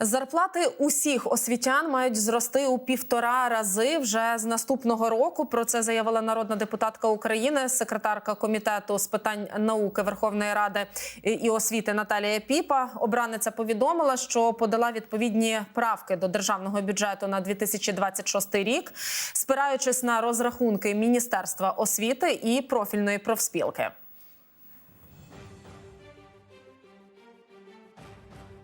Зарплати усіх освітян мають зрости у півтора рази вже з наступного року. Про це заявила народна депутатка України, секретарка комітету з питань науки Верховної Ради і освіти Наталія Піпа. Обраниця повідомила, що подала відповідні правки до державного бюджету на 2026 рік, спираючись на розрахунки Міністерства освіти і профільної профспілки.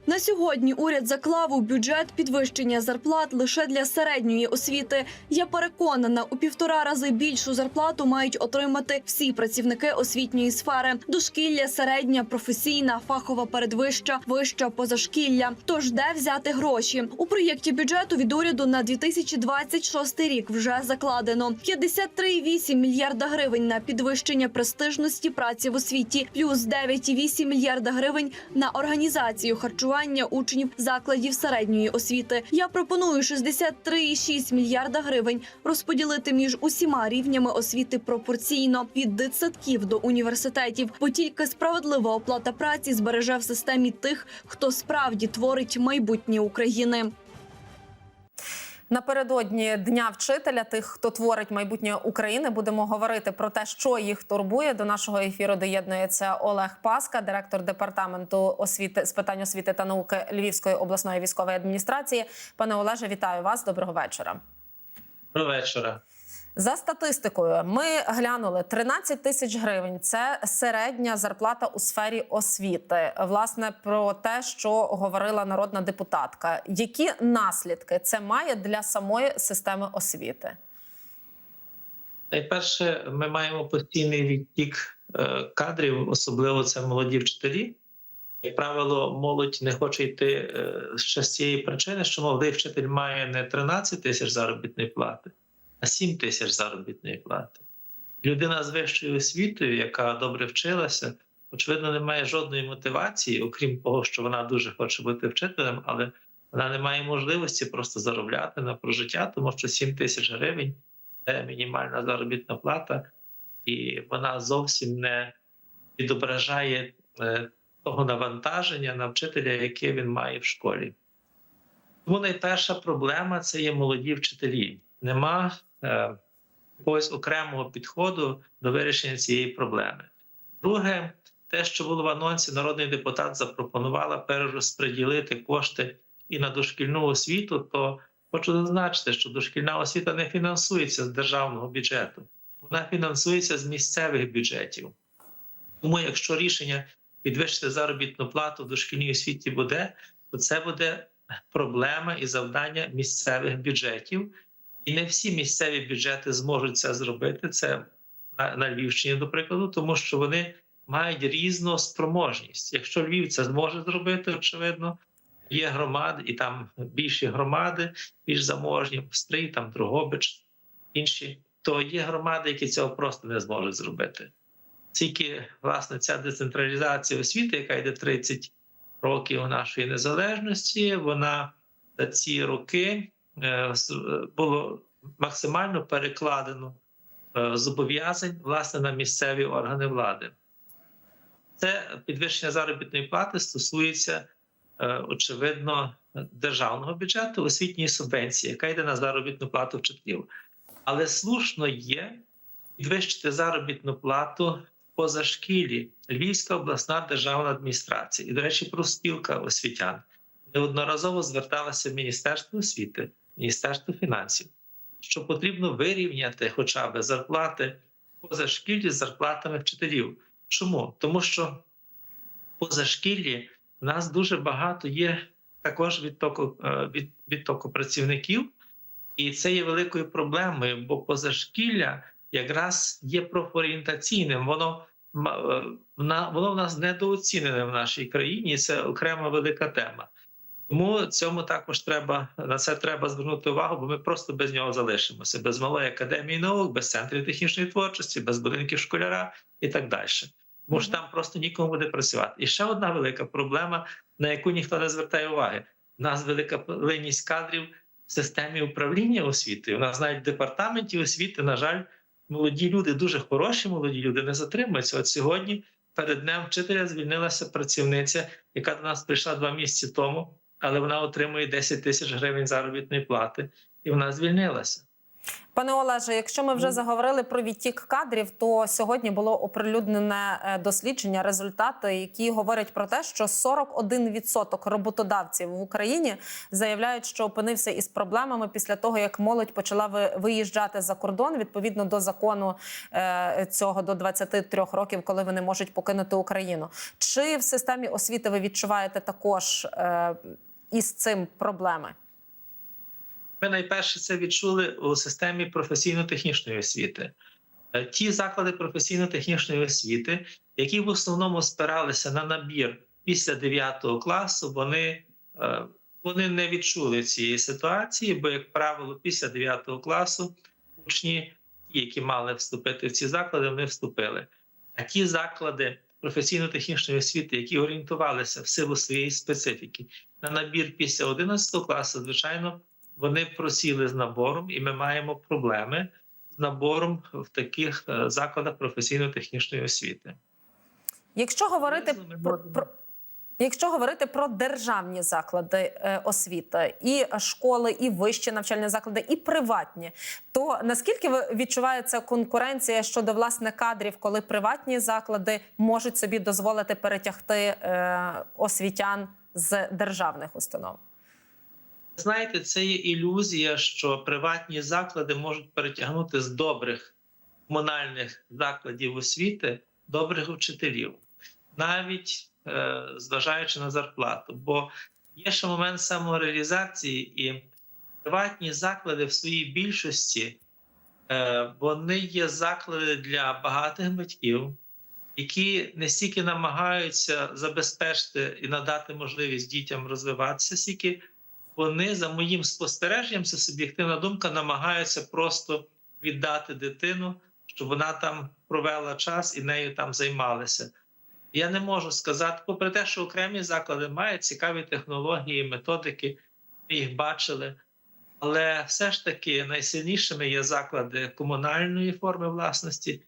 На сьогодні уряд заклав у бюджет підвищення зарплат лише для середньої освіти. Я переконана, у півтора рази більшу зарплату мають отримати всі працівники освітньої сфери: дошкілля, середня, професійна, фахова передвища, вища, позашкілля. Тож де взяти гроші у проєкті бюджету від уряду на 2026 рік вже закладено 53,8 мільярда гривень на підвищення престижності праці в освіті, плюс 9,8 мільярда гривень на організацію харчування учнів закладів середньої освіти. Я пропоную 63,6 мільярда гривень розподілити між усіма рівнями освіти пропорційно від дитсадків до університетів, бо тільки справедлива оплата праці збереже в системі тих, хто справді творить майбутнє України. Напередодні дня вчителя, тих, хто творить майбутнє України, будемо говорити про те, що їх турбує. До нашого ефіру доєднується Олег Паска, директор департаменту освіти з питань освіти та науки Львівської обласної військової адміністрації. Пане Олеже, вітаю вас. Доброго вечора. Доброго вечора. За статистикою, ми глянули 13 тисяч гривень. Це середня зарплата у сфері освіти. Власне, про те, що говорила народна депутатка. Які наслідки це має для самої системи освіти? Найперше, ми маємо постійний відтік е, кадрів, особливо це молоді вчителі. Як правило, молодь не хоче йти е, ще з цієї причини, що молодий вчитель має не 13 тисяч заробітної плати, а 7 тисяч заробітної плати. Людина з вищою освітою, яка добре вчилася, очевидно, не має жодної мотивації, окрім того, що вона дуже хоче бути вчителем, але вона не має можливості просто заробляти на прожиття, тому що 7 тисяч гривень це мінімальна заробітна плата, і вона зовсім не відображає е, того навантаження на вчителя, яке він має в школі. Тому найперша проблема це є молоді вчителі. Нема якогось окремого підходу до вирішення цієї проблеми. Друге, те, що було в анонсі, народний депутат запропонувала перерозподілити кошти і на дошкільну освіту, то хочу зазначити, що дошкільна освіта не фінансується з державного бюджету, вона фінансується з місцевих бюджетів. Тому, якщо рішення підвищити заробітну плату в дошкільній освіті буде, то це буде проблема і завдання місцевих бюджетів. І не всі місцеві бюджети зможуть це зробити. Це на, Львівщині, до прикладу, тому що вони мають різну спроможність. Якщо Львів це зможе зробити, очевидно, є громади, і там більші громади, більш заможні, Стрий, там Другобич, інші, то є громади, які цього просто не зможуть зробити. Тільки власне ця децентралізація освіти, яка йде 30 років нашої незалежності, вона за ці роки було максимально перекладено е, зобов'язань власне на місцеві органи влади. Це підвищення заробітної плати стосується е, очевидно державного бюджету, освітньої субвенції, яка йде на заробітну плату вчителів. Але слушно є підвищити заробітну плату позашкілі Львівська обласна державна адміністрація і, до речі, профспілка освітян неодноразово зверталася в Міністерство освіти, Міністерство фінансів, що потрібно вирівняти хоча б зарплати позашкіллі з зарплатами вчителів. Чому? Тому що позашкіллі в нас дуже багато є також відтоку, від, відтоку працівників, і це є великою проблемою, бо позашкілля якраз є профорієнтаційним. Воно воно в нас недооцінене в нашій країні. Це окрема велика тема. Тому цьому також треба на це треба звернути увагу, бо ми просто без нього залишимося, без малої академії наук, без центрів технічної творчості, без будинків школяра і так далі. Тому що там просто нікому буде працювати. І ще одна велика проблема, на яку ніхто не звертає уваги: У нас велика плинність кадрів в системі управління освітою. У нас навіть в департаменті освіти, на жаль молоді люди, дуже хороші молоді люди, не затримуються. От сьогодні перед днем вчителя звільнилася працівниця, яка до нас прийшла два місяці тому. Але вона отримує 10 тисяч гривень заробітної плати, і вона звільнилася. Пане Олеже, якщо ми вже Ну. заговорили про відтік кадрів, то сьогодні було оприлюднене е, дослідження, результати, які говорять про те, що 41% роботодавців в Україні заявляють, що опинився із проблемами після того, як молодь почала ви- виїжджати за кордон відповідно до закону е, цього до 23 років, коли вони можуть покинути Україну. Чи в системі освіти ви відчуваєте також е, із цим проблеми? Ми найперше це відчули у системі професійно-технічної освіти. Е, Ті заклади професійно-технічної освіти, які в основному спиралися на набір після 9 класу, вони, е, вони не відчули цієї ситуації, бо, як правило, після 9 класу учні, які мали вступити в ці заклади, вони вступили. А ті заклади професійно-технічної освіти, які орієнтувалися в силу своєї специфіки на набір після 11 класу, звичайно, вони просіли з набором, і ми маємо проблеми з набором в таких е, закладах професійно-технічної освіти. Якщо говорити про, про якщо говорити про державні заклади е, освіти, і школи, і вищі навчальні заклади, і приватні, то наскільки ви відчувається конкуренція щодо власне кадрів, коли приватні заклади можуть собі дозволити перетягти е, освітян з державних установ? Знаєте, це є ілюзія, що приватні заклади можуть перетягнути з добрих комунальних закладів освіти добрих вчителів, навіть е, зважаючи на зарплату. Бо є ще момент самореалізації, і приватні заклади в своїй більшості е, вони є заклади для багатих батьків, які не стільки намагаються забезпечити і надати можливість дітям розвиватися, стільки вони за моїм спостереженням, це суб'єктивна думка, намагаються просто віддати дитину, щоб вона там провела час і нею там займалися. Я не можу сказати, попри те, що окремі заклади мають цікаві технології, методики, ми їх бачили. Але все ж таки найсильнішими є заклади комунальної форми власності,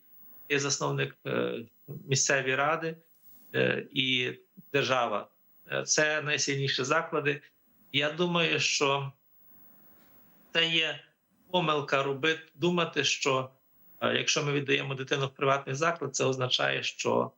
є засновник е, місцеві ради е, і держава. Е, Це найсильніші заклади. Я думаю, що це є помилка робити, думати, що якщо ми віддаємо дитину в приватний заклад, це означає, що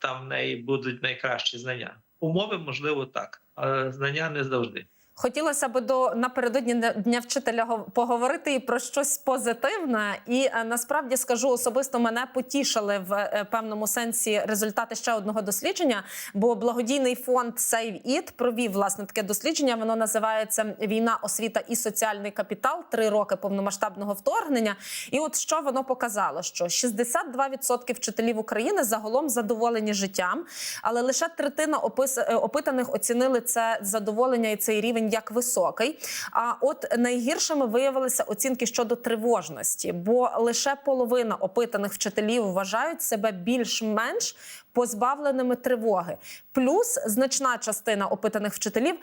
там в неї будуть найкращі знання. Умови, можливо, так, але знання не завжди. Хотілося б до напередодні дня вчителя гов- поговорити і про щось позитивне. І е, насправді скажу особисто мене потішили в е, певному сенсі результати ще одного дослідження. Бо благодійний фонд Save It провів власне таке дослідження. Воно називається Війна, освіта і соціальний капітал. Три роки повномасштабного вторгнення. І от що воно показало: що 62% вчителів України загалом задоволені життям, але лише третина е, опитаних оцінили це задоволення і цей рівень як високий. А от найгіршими виявилися оцінки щодо тривожності, бо лише половина опитаних вчителів вважають себе більш-менш позбавленими тривоги. Плюс значна частина опитаних вчителів.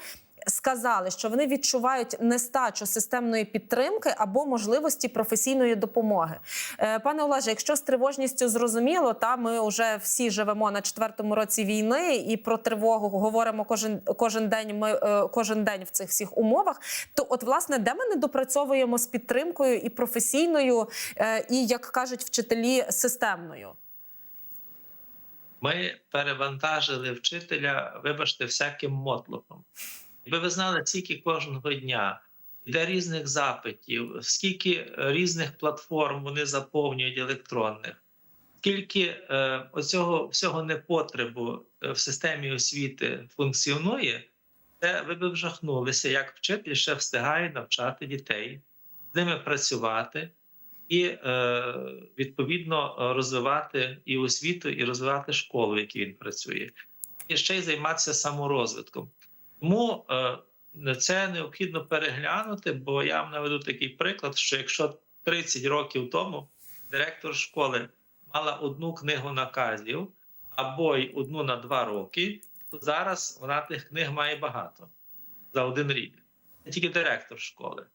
Сказали, що вони відчувають нестачу системної підтримки або можливості професійної допомоги. Е, Пане Олеже, якщо з тривожністю зрозуміло, та ми вже всі живемо на четвертому році війни і про тривогу говоримо кожен кожен день. Ми е, кожен день в цих всіх умовах. То, от, власне, де ми не допрацьовуємо з підтримкою і професійною, е, і як кажуть вчителі, системною. Ми перевантажили вчителя, вибачте, всяким мотлохом. Якби ви знали, скільки кожного дня йде різних запитів, скільки різних платформ вони заповнюють електронних, скільки е, оцього всього непотребу е, в системі освіти функціонує, це ви б вжахнулися, як вчитель ще встигає навчати дітей, з ними працювати і е, відповідно розвивати і освіту, і розвивати школу, в якій він працює, і ще й займатися саморозвитком. Тому е, це необхідно переглянути, бо я вам наведу такий приклад, що якщо 30 років тому директор школи мала одну книгу наказів або й одну на два роки, то зараз вона тих книг має багато за один рік. Не тільки директор школи.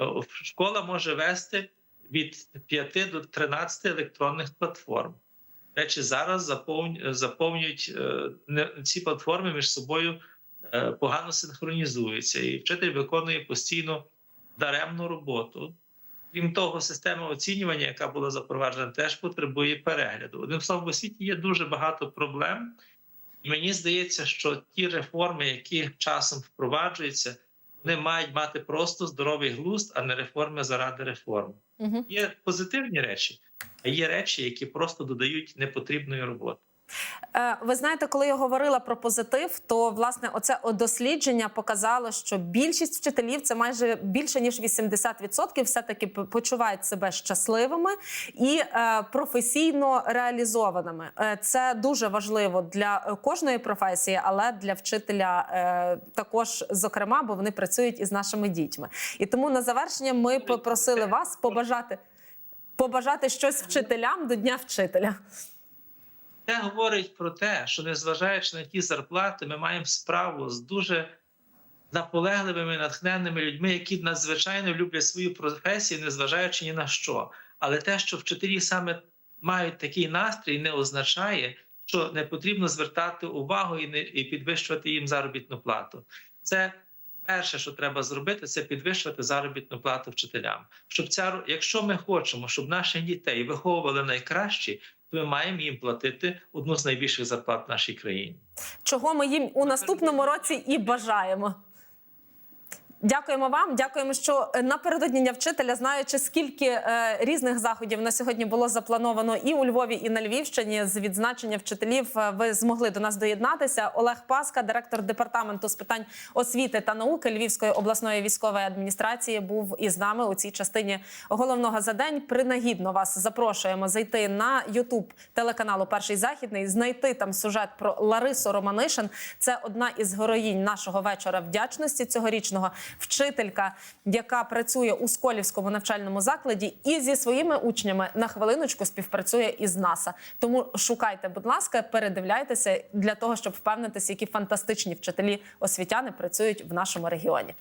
Е, Школа може вести від 5 до 13 електронних платформ. Речі, зараз заповнюють, е, ці платформи між собою погано синхронізуються, і вчитель виконує постійно даремну роботу. Крім того, система оцінювання, яка була запроваджена, теж потребує перегляду. Одним словом, в освіті є дуже багато проблем. Мені здається, що ті реформи, які часом впроваджуються, вони мають мати просто здоровий глузд, а не реформи заради реформ. Угу. Є позитивні речі, а є речі, які просто додають непотрібної роботи. Е, Ви знаєте, коли я говорила про позитив, то власне оце дослідження показало, що більшість вчителів це майже більше ніж 80%, все таки почувають себе щасливими і е, професійно реалізованими. Е, Це дуже важливо для кожної професії, але для вчителя також, зокрема, бо вони працюють із нашими дітьми. І тому на завершення ми попросили вас побажати побажати щось вчителям до дня вчителя. Це говорить про те, що незважаючи на ті зарплати, ми маємо справу з дуже наполегливими, натхненними людьми, які надзвичайно люблять свою професію, незважаючи ні на що. Але те, що вчителі саме мають такий настрій, не означає, що не потрібно звертати увагу і не і підвищувати їм заробітну плату. Це перше, що треба зробити, це підвищувати заробітну плату вчителям. Щоб ця якщо ми хочемо, щоб наших дітей виховували найкращі, то ми маємо їм платити одну з найбільших зарплат в нашій країні. чого ми їм у наступному році і бажаємо. Дякуємо вам. Дякуємо, що е, напередодні Дня вчителя, знаючи, скільки е, різних заходів на сьогодні було заплановано і у Львові, і на Львівщині з відзначення вчителів. е, Ви змогли до нас доєднатися. Олег Паска, директор департаменту з питань освіти та науки Львівської обласної військової адміністрації, був із нами у цій частині головного за день. Принагідно вас запрошуємо зайти на Ютуб телеканалу Перший західний, знайти там сюжет про Ларису Романишин. Це одна із героїнь нашого вечора вдячності цьогорічного вчителька, яка працює у Сколівському навчальному закладі і зі своїми учнями на хвилиночку співпрацює із НАСА. Тому шукайте, будь ласка, передивляйтеся для того, щоб впевнитися, які фантастичні вчителі освітяни працюють в нашому регіоні.